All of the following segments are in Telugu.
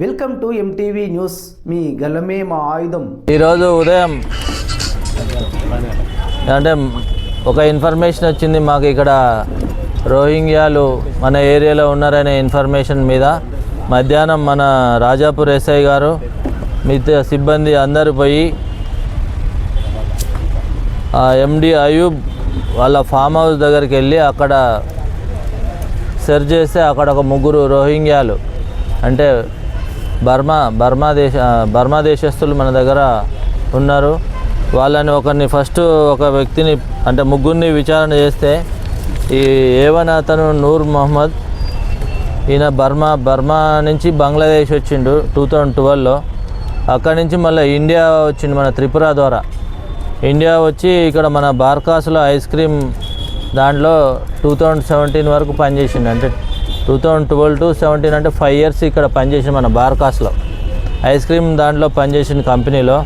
వెల్కమ్ టు ఎంటీవీ న్యూస్ మీ గలమే మా ఆయుధం. ఈరోజు ఉదయం అంటే ఒక ఇన్ఫర్మేషన్ వచ్చింది. మాకు ఇక్కడ రోహింగ్యాలు మన ఏరియాలో ఉన్నారనే ఇన్ఫర్మేషన్ మీద మధ్యాహ్నం మన రాజాపూర్ ఎస్ఐ గారు మిగతా సిబ్బంది అందరూ పోయి ఎండి అయూబ్ వాళ్ళ ఫామ్ హౌస్ దగ్గరికి వెళ్ళి అక్కడ సెర్చ్ చేస్తే అక్కడ ఒక ముగ్గురు రోహింగ్యాలు అంటే బర్మా బర్మా దేశ బర్మా దేశస్తులు మన దగ్గర ఉన్నారు. వాళ్ళని ఒకరిని ఫస్ట్ ఒక వ్యక్తిని అంటే ముగ్గురిని విచారణ చేస్తే ఈ ఏవన్ అతను నూర్ మొహమ్మద్ ఈయన బర్మా బర్మా నుంచి బంగ్లాదేశ్ వచ్చిండు టూ థౌజండ్ ట్వెల్వ్లో. అక్కడి నుంచి మళ్ళీ ఇండియా వచ్చిండు మన త్రిపుర ద్వారా. ఇండియా వచ్చి ఇక్కడ మన బార్కాస్లో ఐస్ క్రీమ్ దాంట్లో టూ థౌజండ్ సెవెంటీన్ వరకు పనిచేసిండు. అంటే two thousand twelve to seventeen అంటే ఫైవ్ ఇయర్స్ ఇక్కడ పనిచేసిన మన బార్కాస్లో. ఐస్ క్రీమ్ దాంట్లో పనిచేసిన కంపెనీలో.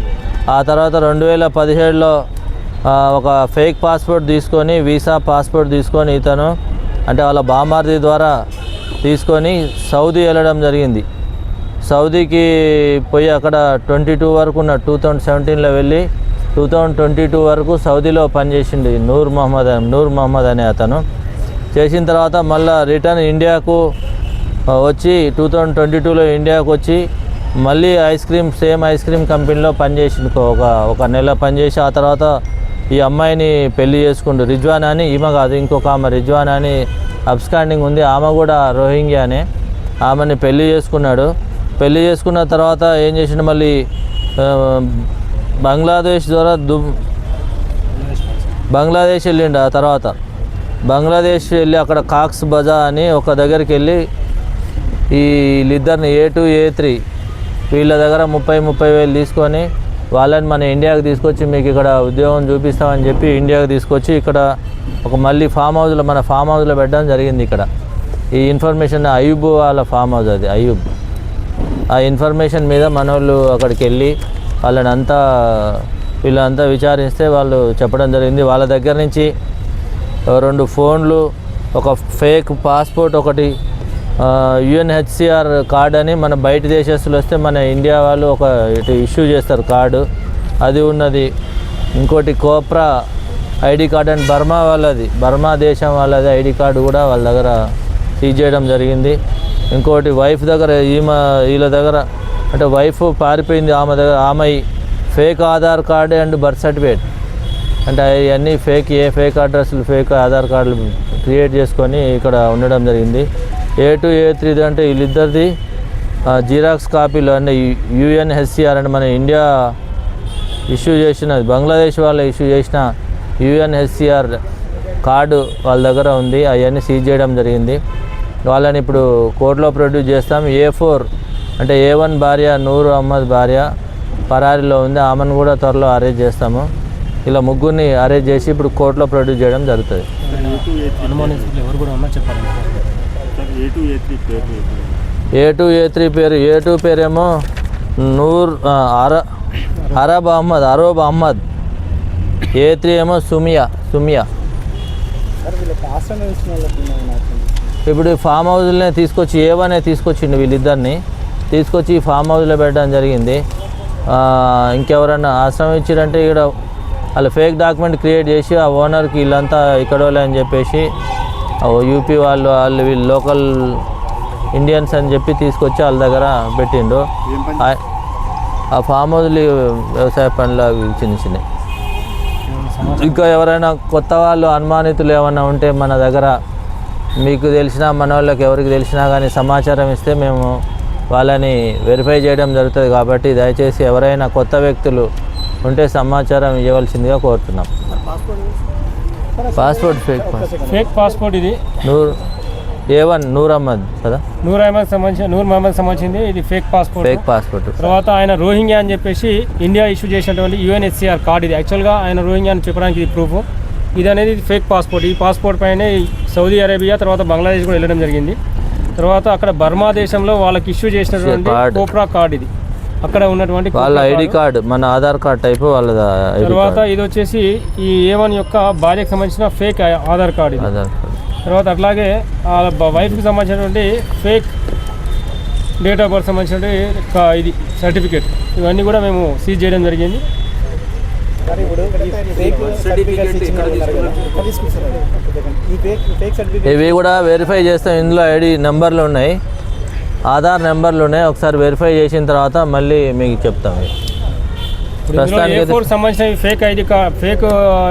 ఆ తర్వాత రెండు వేల పదిహేడులో ఒక ఫేక్ పాస్పోర్ట్ తీసుకొని వీసా పాస్పోర్ట్ తీసుకొని ఇతను అంటే వాళ్ళ బామార్ది ద్వారా తీసుకొని సౌదీ వెళ్ళడం జరిగింది. సౌదీకి పోయి అక్కడ ట్వంటీ టూ వరకు ఉన్న టూ థౌజండ్ సెవెంటీన్లో వెళ్ళి టూ థౌజండ్ ట్వంటీ టూ వరకు సౌదీలో పనిచేసింది నూర్ మహమ్మద్ నూర్ మహమ్మద్ అనే అతను. చేసిన తర్వాత మళ్ళీ రిటర్న్ ఇండియాకు వచ్చి టూ థౌజండ్ ట్వంటీ టూలో ఇండియాకు వచ్చి మళ్ళీ ice cream same ice cream కంపెనీలో పనిచేసింది ఒక ఒక నెల పనిచేసి ఆ తర్వాత ఈ అమ్మాయిని పెళ్ళి చేసుకుండు. రిజ్వాన్ అని ఈమె కాదు ఇంకొక ఆమె రిజ్వాన్ అని అబ్స్కాండింగ్ ఉంది. ఆమె కూడా రోహింగ్యానే. ఆమెని పెళ్ళి చేసుకున్నాడు. పెళ్ళి చేసుకున్న తర్వాత ఏం చేసిండు మళ్ళీ బంగ్లాదేశ్ ద్వారా దు బంగ్లాదేశ్ వెళ్ళిండు ఆ తర్వాత. బంగ్లాదేశ్ వెళ్ళి అక్కడ కాక్స్ బజా అని ఒక దగ్గరికి వెళ్ళి ఈ వీళ్ళిద్దరిని ఏ టూ ఏ త్రీ వీళ్ళ దగ్గర ముప్పై ముప్పై వేలు తీసుకొని వాళ్ళని మన ఇండియాకి తీసుకొచ్చి మీకు ఇక్కడ ఉద్యోగం చూపిస్తామని చెప్పి ఇండియాకి తీసుకొచ్చి ఇక్కడ ఒక మళ్ళీ ఫామ్ హౌస్లో మన ఫామ్ హౌస్లో పెట్టడం జరిగింది ఇక్కడ. ఈ ఇన్ఫర్మేషన్ అయూబ్ వాళ్ళ ఫామ్ హౌస్ అది అయూబ్ ఆ ఇన్ఫర్మేషన్ మీద మనోళ్ళు అక్కడికి వెళ్ళి వాళ్ళని అంతా వీళ్ళంతా విచారిస్తే వాళ్ళు చెప్పడం జరిగింది. వాళ్ళ దగ్గర నుంచి రెండు ఫోన్లు ఒక ఫేక్ పాస్పోర్ట్ ఒకటి యుఎన్హెచ్సిఆర్ కార్డ్ అని మన బయట దేశస్తులు వస్తే మన ఇండియా వాళ్ళు ఒక ఇటు ఇష్యూ చేస్తారు కార్డు. అది ఉన్నది. ఇంకోటి కోప్రా ఐడి కార్డ్ అండ్ బర్మా వాళ్ళది. బర్మా దేశం వాళ్ళది ఐడి కార్డు కూడా వాళ్ళ దగ్గర సీజ్ చేయడం జరిగింది. ఇంకోటి వైఫ్ దగ్గర ఈమె వీళ్ళ దగ్గర అంటే వైఫ్ పారిపోయింది ఆమె దగ్గర ఆమె fake Aadhaar card and birth certificate. అంటే అవన్నీ ఫేక్ ఏ ఫేక్ అడ్రస్లు ఫేక్ ఆధార్ కార్డులు క్రియేట్ చేసుకొని ఇక్కడ ఉండడం జరిగింది. ఏ టు ఏ త్రీ అంటే వీళ్ళిద్దరిది జీరాక్స్ కాపీలు అంటే యుఎన్హెచ్సిఆర్ అంటే మన ఇండియా ఇష్యూ చేసిన బంగ్లాదేశ్ వాళ్ళు ఇష్యూ చేసిన యుఎన్హెచ్సిఆర్ కార్డు వాళ్ళ దగ్గర ఉంది. అవన్నీ సీజ్ చేయడం జరిగింది. వాళ్ళని ఇప్పుడు కోర్టులో ప్రొడ్యూస్ చేస్తాం. ఏ ఫోర్ అంటే ఏ వన్ భార్య నూర్ అహ్మద్ భార్య పరారీలో ఉంది. ఆమెను కూడా త్వరలో అరెస్ట్ చేస్తాము. ఇలా ముగ్గురిని అరెస్ట్ చేసి ఇప్పుడు కోర్టులో ప్రొడ్యూస్ చేయడం జరుగుతుంది. ఏ టూ ఏ త్రీ పేరు. ఏ టూ పేరేమో నూర్ అర అరబ్ అహ్మద్ అరోబ్ అహ్మద్. ఏ త్రీ ఏమో సుమియా సుమియా. ఇప్పుడు ఫామ్ హౌస్లోనే తీసుకొచ్చి ఏవనే తీసుకొచ్చిండు వీళ్ళిద్దరిని. తీసుకొచ్చి ఫామ్ హౌస్లో పెట్టడం జరిగింది. ఇంకెవరన్నా ఆశ్రమం ఇచ్చారంటే ఇక్కడ వాళ్ళు ఫేక్ డాక్యుమెంట్ క్రియేట్ చేసి ఆ ఓనర్కి వీళ్ళంతా ఇక్కడ వాళ్ళే అని చెప్పేసి యూపీ వాళ్ళు వాళ్ళు వీళ్ళు లోకల్ ఇండియన్స్ అని చెప్పి తీసుకొచ్చి వాళ్ళ దగ్గర పెట్టిండు. ఆ ఫామ్ హౌస్లు వ్యవసాయ పనులు అవి చిన్న చిన్నవి. ఇంకా ఎవరైనా కొత్త వాళ్ళు అనుమానితులు ఏమైనా ఉంటే మన దగ్గర మీకు తెలిసిన మన వాళ్ళకి ఎవరికి తెలిసినా కానీ సమాచారం ఇస్తే మేము వాళ్ళని వెరిఫై చేయడం జరుగుతుంది కాబట్టి దయచేసి ఎవరైనా కొత్త వ్యక్తులు ఉంటే సమాచారం ఇవ్వవలసిందిగా కోరుతున్నాం. పాస్పోర్ట్ ఫేక్ ఫేక్ పాస్పోర్ట్ ఇది. నూర్ ఏ వన్ నూర్ అహ్మద్ కదా? నూర్ అహ్మద్ సంబంధించిన నూర్ మహమ్మద్ సంబంధించింది. ఇది ఫేక్ పాస్పోర్ట్. Fake passport. తర్వాత ఆయన రోహింగ్యా అని చెప్పేసి ఇండియా ఇష్యూ చేసినటువంటి యుఎన్హెచ్సిఆర్ కార్డ్ ఇది. యాక్చువల్గా ఆయన రోహింగ్యా అని చెప్పడానికి ఇది ప్రూఫ్. ఇది అనేది ఫేక్ పాస్పోర్ట్. ఈ పాస్పోర్ట్ పైనే సౌదీ అరేబియా తర్వాత బంగ్లాదేశ్ కూడా వెళ్ళడం జరిగింది. తర్వాత అక్కడ బర్మా దేశంలో వాళ్ళకి ఇష్యూ చేసినటువంటి. కోప్రా కార్డ్ ఇది. అక్కడ ఉన్నటువంటి వాళ్ళ ఐడి కార్డు. మన ఆధార్ కార్డ్ టైపు వాళ్ళ తర్వాత ఇది వచ్చేసి ఈ ఏవన్ యొక్క భార్యకు సంబంధించిన ఫేక్ ఆధార్ కార్డ్ ఇది. ఆధార్ కార్డ్. తర్వాత అట్లాగే వాళ్ళ వైఫ్కి సంబంధించినటువంటి ఫేక్ డేట్ ఆఫ్ బర్త్ సంబంధించిన కా- ఇది సర్టిఫికేట్ ఇవన్నీ కూడా మేము సీజ్ చేయడం జరిగింది. ఇవి కూడా వెరిఫై చేస్తాం. ఇందులో ఐడి నెంబర్లు ఉన్నాయి. ఆధార్ నెంబర్లు ఉన్నాయి ఒకసారి వెరిఫై చేసిన తర్వాత మళ్ళీ మీకు చెప్తాం ఇవి. ఇందులో ఏ ప్రస్తుతానికి ఫోర్ సంబంధించిన fake ID card fake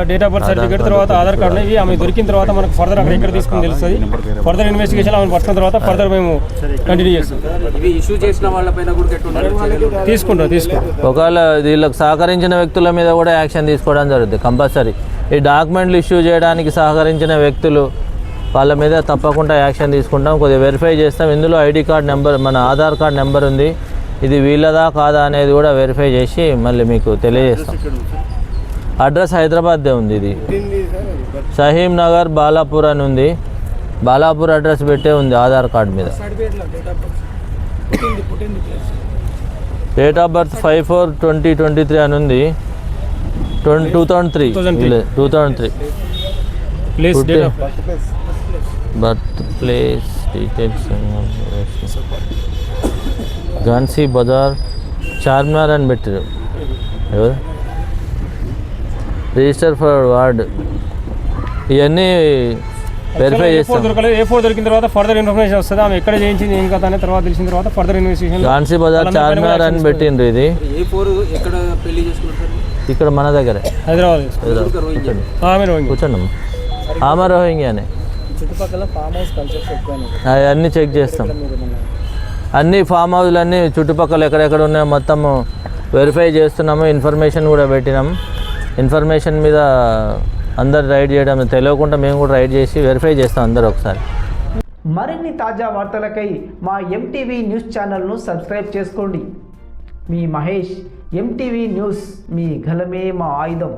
date of birth certificate తర్వాత ఆధార్ కార్డు ఇవి ఆమె దొరికిన తర్వాత మనకు ఫర్దర్ అక్కడ ఎక్కడ తీసుకుని తెలుస్తుంది. ఫర్దర్ ఇన్వెస్టిగేషన్ ఆమె పట్టుకున్న తర్వాత ఫర్దర్ మేము కంటిన్యూ చేస్తాం. ఇవి ఇష్యూ చేసిన వాళ్ళపైన కూడా ఎట్లా తీసుకుంటాం తీసుకుంటాం. ఒకవేళ వీళ్ళకి సహకరించిన వ్యక్తుల మీద కూడా యాక్షన్ తీసుకోవడం జరుగుతుంది కంపల్సరీ. ఈ డాక్యుమెంట్లు ఇష్యూ చేయడానికి సహకరించిన వ్యక్తులు వాళ్ళ మీద తప్పకుండా యాక్షన్ తీసుకుంటాం. కొద్దిగా వెరిఫై చేస్తాం. ఇందులో ఐడి కార్డ్ నెంబర్ మన ఆధార్ కార్డ్ నెంబర్ ఉంది. ఇది వీళ్ళదా కాదా అనేది కూడా వెరిఫై చేసి మళ్ళీ మీకు తెలియజేస్తాం. అడ్రస్ హైదరాబాద్దే ఉంది ఇది. షహీం నగర్ బాలాపూర్ అని ఉంది. బాలాపూర్ అడ్రస్ పెట్టే ఉంది ఆధార్ కార్డ్ మీద. Date of birth five four twenty twenty three అని ఉంది. Twenty two thousand three. 2003. Two thousand three. Place birth place details Jhansi Bazaar Charminar అని పెట్టారు ఎవరు రిజిస్టర్ ఫర్ వార్డ్ ఇవన్నీ వెరిఫై చేస్తాం. దొరకలేదు. ఏ ఫోర్ దొరికిన తర్వాత ఫర్దర్ ఇన్ఫర్మేషన్ వస్తుంది? ఆమె ఎక్కడ చేయించింది? ఏం కథ అనేది తర్వాత తెలిసిన తర్వాత ఫర్దర్ ఇన్వెస్టిగేషన్ ఝాన్సీ బజార్ చార్మినార్ అని పెట్టిండ్రు ఇది. ఏ ఫోర్ ఎక్కడ పెళ్ళి చేసుకున్నారు సార్ ఇక్కడ మన దగ్గరే. హైదరాబాద్. కూర్చోండి. ఆమె రోహింగ్యానే. చుట్టుపక్కల ఫామ్ హౌస్ కల్చర్స్ ఎక్కువ అవన్నీ చెక్ చేస్తాం. అన్ని ఫామ్ హౌస్లు అన్నీ చుట్టుపక్కల ఎక్కడెక్కడ ఉన్నాయో మొత్తము వెరిఫై చేస్తున్నాము. ఇన్ఫర్మేషన్ కూడా పెట్టినాం. ఇన్ఫర్మేషన్ మీద అందరు రైడ్ చేయడం తెలియకుండా మేము కూడా రైడ్ చేసి వెరిఫై చేస్తాం అందరు ఒకసారి. మరిన్ని తాజా వార్తలకై మా ఎంటీవీ న్యూస్ ఛానల్ను సబ్స్క్రైబ్ చేసుకోండి. మీ మహేష్ ఎంటీవీ న్యూస్ మీ గలమే మా ఆయుధం.